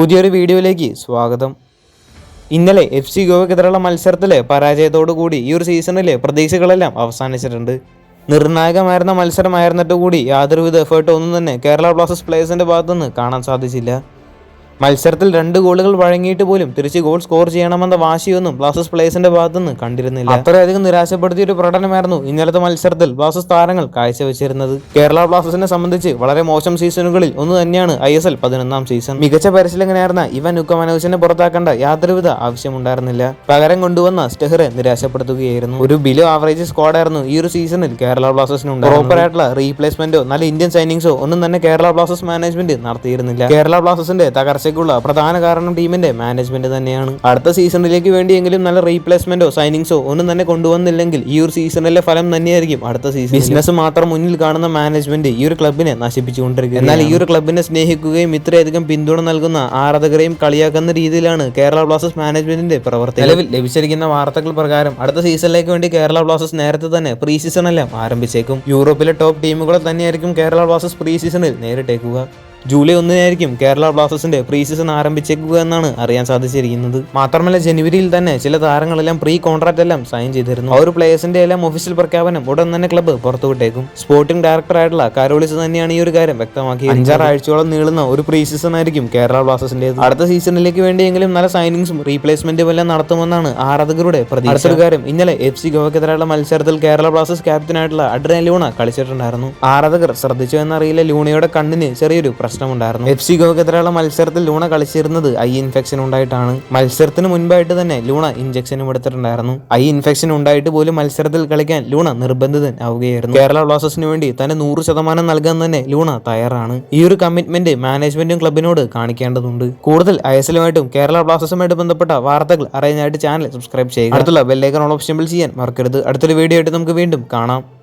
പുതിയൊരു വീഡിയോയിലേക്ക് സ്വാഗതം. ഇന്നലെ എഫ് സി ഗോവയ്ക്കെതിരെയുള്ള മത്സരത്തിലെ പരാജയത്തോടുകൂടി ഈ ഒരു സീസണിലെ പ്രതീക്ഷകളെല്ലാം അവസാനിച്ചിട്ടുണ്ട്. നിർണായകമായിരുന്ന മത്സരമായിരുന്നിട്ട് കൂടി യാതൊരുവിധ എഫേർട്ട് ഒന്നും തന്നെ കേരള ബ്ലാസ്റ്റേഴ്സ് പ്ലേയേഴ്സിന്റെ ഭാഗത്തുനിന്ന് കാണാൻ സാധിച്ചില്ല. മത്സരത്തിൽ രണ്ട് ഗോളുകൾ വഴങ്ങിയിട്ട് പോലും തിരിച്ച് ഗോൾ സ്കോർ ചെയ്യണമെന്ന വാശിയൊന്നും ബ്ലാസ്റ്റേഴ്സ് പ്ലേയേഴ്സിന്റെ ഭാഗത്തുനിന്ന് കണ്ടിരുന്നില്ല. അത്രയധികം നിരാശപ്പെടുത്തിയ ഒരു പ്രകടനമായിരുന്നു ഇന്നലത്തെ മത്സരത്തിൽ ബ്ലാസ്റ്റേഴ്സ് താരങ്ങൾ കാഴ്ചവെച്ചിരുന്നത്. കേരള ബ്ലാസ്റ്റേഴ്സിനെ സംബന്ധിച്ച് വളരെ മോശം സീസണുകളിൽ ഒന്ന് തന്നെയാണ് ഐ എസ് എൽ പതിനൊന്നാം സീസൺ. മികച്ച പരിശീലകനായിരുന്ന ഇവൻ ഉക്കമനോസിനെ പുറത്താക്കേണ്ട യാതൊരുവിധ ആവശ്യമുണ്ടായിരുന്നില്ല. പകരം കൊണ്ടുവന്ന സ്റ്റെഹറെ നിരാശപ്പെടുത്തുകയായിരുന്നു. ഒരു ബിലോ ആവറേജ് സ്ക്വാഡായിരുന്നു ഈ ഒരു സീസണിൽ കേരള ബ്ലാസ്റ്റേഴ്സിനുണ്ട് പ്രോപ്പർ ആയിട്ടുള്ള റീപ്ലേസ്മെന്റോ നല്ല ഇന്ത്യൻ സൈനിങ്സോ ഒന്നും തന്നെ കേരള ബ്ലാസ്റ്റേഴ്സ് മാനേജ്മെന്റ് നടത്തിയിരുന്നില്ല. കേരള ബ്ലാസ്റ്റേഴ്സിന്റെ തകർച്ചയ്ക്കുള്ള പ്രധാന കാരണം ടീമിന്റെ മാനേജ്മെന്റ് തന്നെയാണ്. അടുത്ത സീസണിലേക്ക് വേണ്ടിയെങ്കിലും നല്ല റീപ്ലേസ്മെന്റോ സൈനിങ്സോ ഒന്നും തന്നെ കൊണ്ടുവന്നില്ലെങ്കിൽ ഈ ഒരു സീസണിലെ ഫലം തന്നെയായിരിക്കും അടുത്ത സീസൺ ബിസിനസ് മാത്രം മുന്നിൽ കാണുന്ന മാനേജ്മെന്റ് ഈ ഒരു ക്ലബിനെ നശിപ്പിച്ചുകൊണ്ടിരിക്കുക എന്നാൽ ഈ ഒരു ക്ലബിനെ സ്നേഹിക്കുകയും ഇത്രയധികം പിന്തുണ നൽകുന്ന ആരാധകരെയും കളിയാക്കുന്ന രീതിയിലാണ് കേരള ബ്ലാസ്റ്റേഴ്സ് മാനേജ്മെന്റിന്റെ പ്രവർത്തി നിലവിൽ ലഭിച്ചിരിക്കുന്ന വാർത്തകൾ പ്രകാരം അടുത്ത സീസണിലേക്ക് വേണ്ടി കേരള ബ്ലാസ്റ്റേഴ്സ് നേരത്തെ തന്നെ പ്രീ സീസൺ എല്ലാം ആരംഭിച്ചേക്കും. യൂറോപ്പിലെ ടോപ്പ് ടീമുകളെ തന്നെയായിരിക്കും കേരള ബ്ലാസ്റ്റേഴ്സ് പ്രീ സീസണിൽ നേരിട്ടേക്കുക. ജൂലൈ ഒന്നിനായിരിക്കും കേരള ബ്ലാസ്റ്റേഴ്സിന്റെ പ്രീ സീസൺ ആരംഭിച്ചേക്കുക എന്നാണ് അറിയാൻ സാധിച്ചിരിക്കുന്നത്. മാത്രമല്ല ജനുവരിയിൽ തന്നെ ചില താരങ്ങളെല്ലാം പ്രീ കോൺട്രാക്ട് എല്ലാം സൈൻ ചെയ്തിരുന്നു. ആ ഒരു പ്ലേയേഴ്സിന്റെ എല്ലാം ഒഫീഷ്യൽ പ്രഖ്യാപനം ഉടൻ തന്നെ ക്ലബ്ബ് പുറത്തുവിട്ടേക്കും. സ്പോർട്ടിംഗ് ഡയറക്ടർ ആയിട്ടുള്ള കാരോളിസ് തന്നെയാണ് ഈ ഒരു കാര്യം വ്യക്തമാക്കി അഞ്ചാറ് ആഴ്ചയോളം നീളുന്ന ഒരു പ്രീ സീസൺ ആയിരിക്കും കേരള ബ്ലാസ്റ്റേഴ്സിന്റെ അടുത്ത സീസണിലേക്ക് വേണ്ടിയെങ്കിലും നല്ല സൈനിങ്സും റീപ്ലേസ്മെന്റും എല്ലാം നടത്തുമെന്നാണ് ആരാധകരുടെ പ്രതീക്ഷ. അടുത്തൊരു കാര്യം ഇന്നലെ എഫ് സി ഗോവക്കെതിരായുള്ള മത്സരത്തിൽ കേരള ബ്ലാസ്റ്റേഴ്സ് ക്യാപ്റ്റനായിട്ടുള്ള അഡ്രൻ ലൂണ കളിച്ചിട്ടുണ്ടായിരുന്നു. ആരാധകർ ശ്രദ്ധിച്ചു എന്നറിയില്ല ലൂണയുടെ കണ്ണിന് ചെറിയൊരു പ്രശ്നമുണ്ടായിരുന്നു. എഫ് സി ഗോക്കെതിരെയുള്ള മത്സരത്തിൽ ലൂണ കളിച്ചിരുന്നത് ഐ ഇൻഫെക്ഷൻ ഉണ്ടായിട്ടാണ്. മത്സരത്തിന് മുൻപായിട്ട് തന്നെ ലൂണ ഇഞ്ചക്ഷനും എടുത്തിട്ടുണ്ടായിരുന്നു. ഐ ഇൻഫെക്ഷൻ ഉണ്ടായിട്ട് പോലും മത്സരത്തിൽ കളിക്കാൻ ലൂണ നിർബന്ധിതൻ ആവുകയായിരുന്നു. കേരള ബ്ലാസ്റ്റേഴ്സിന് വേണ്ടി തന്നെ നൂറ് ശതമാനം നൽകാൻ തന്നെ ലൂണ തയ്യാറാണ്. ഈ ഒരു കമ്മിറ്റ്മെന്റ് മാനേജ്മെന്റും ക്ലബിനോട് കാണിക്കേണ്ടതുണ്ട്. കൂടുതൽ ഐഎസ്എലുമായിട്ടും കേരള ബ്ലാസ്റ്റേഴ്സുമായിട്ട് ബന്ധപ്പെട്ട വാർത്തകൾ അറിയാനായിട്ട് ചാനൽ സബ്സ്ക്രൈബ് ചെയ്യുക. അടുത്തുള്ള ബെല്ലൈക്കൺ ഓപ്ഷൻ ചെയ്യാൻ മറക്കരുത്. അടുത്തൊരു വീഡിയോ ആയിട്ട് നമുക്ക് വീണ്ടും കാണാം.